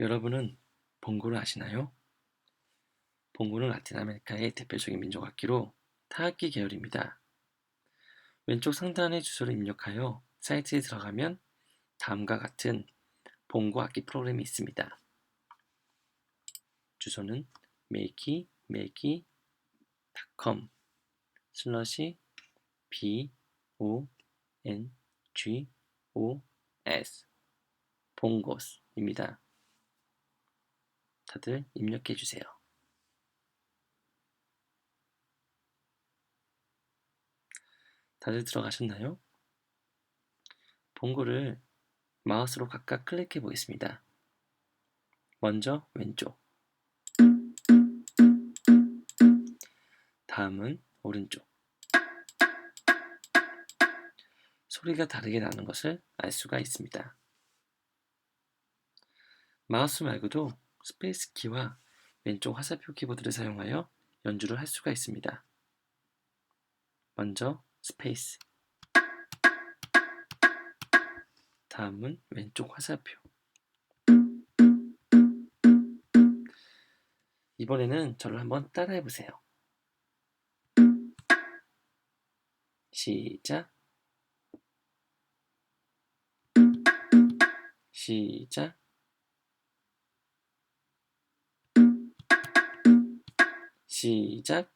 여러분은 봉고를 아시나요? 봉고는 라틴 아메리카의 대표적인 민족 악기로 타악기 계열입니다. 왼쪽 상단에 주소를 입력하여 사이트에 들어가면 다음과 같은 봉고 악기 프로그램이 있습니다. 주소는 makey.com 슬러시 b o n g o s 봉고스입니다. 다들 입력해 주세요. 다들 들어가셨나요? 봉고를 마우스로 각각 클릭해 보겠습니다. 먼저 왼쪽, 다음은 오른쪽. 소리가 다르게 나는 것을 알 수가 있습니다. 마우스 말고도 스페이스 키와 왼쪽 화살표 키보드를 사용하여 연주를 할 수가 있습니다. 먼저 스페이스 다음은 왼쪽 화살표 이번에는 저를 한번 따라해 보세요. 시작 시작 시작.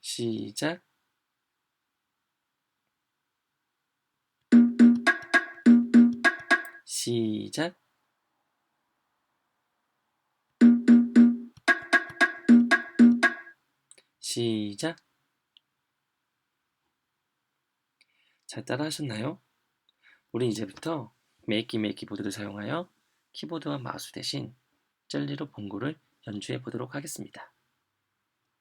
시작. 시작. 시작. 잘 따라 하셨나요? 우린 이제부터 메이키 메이키 보드를 사용하여 키보드와 마우스 대신 젤리로 봉고를 연주해 보도록 하겠습니다.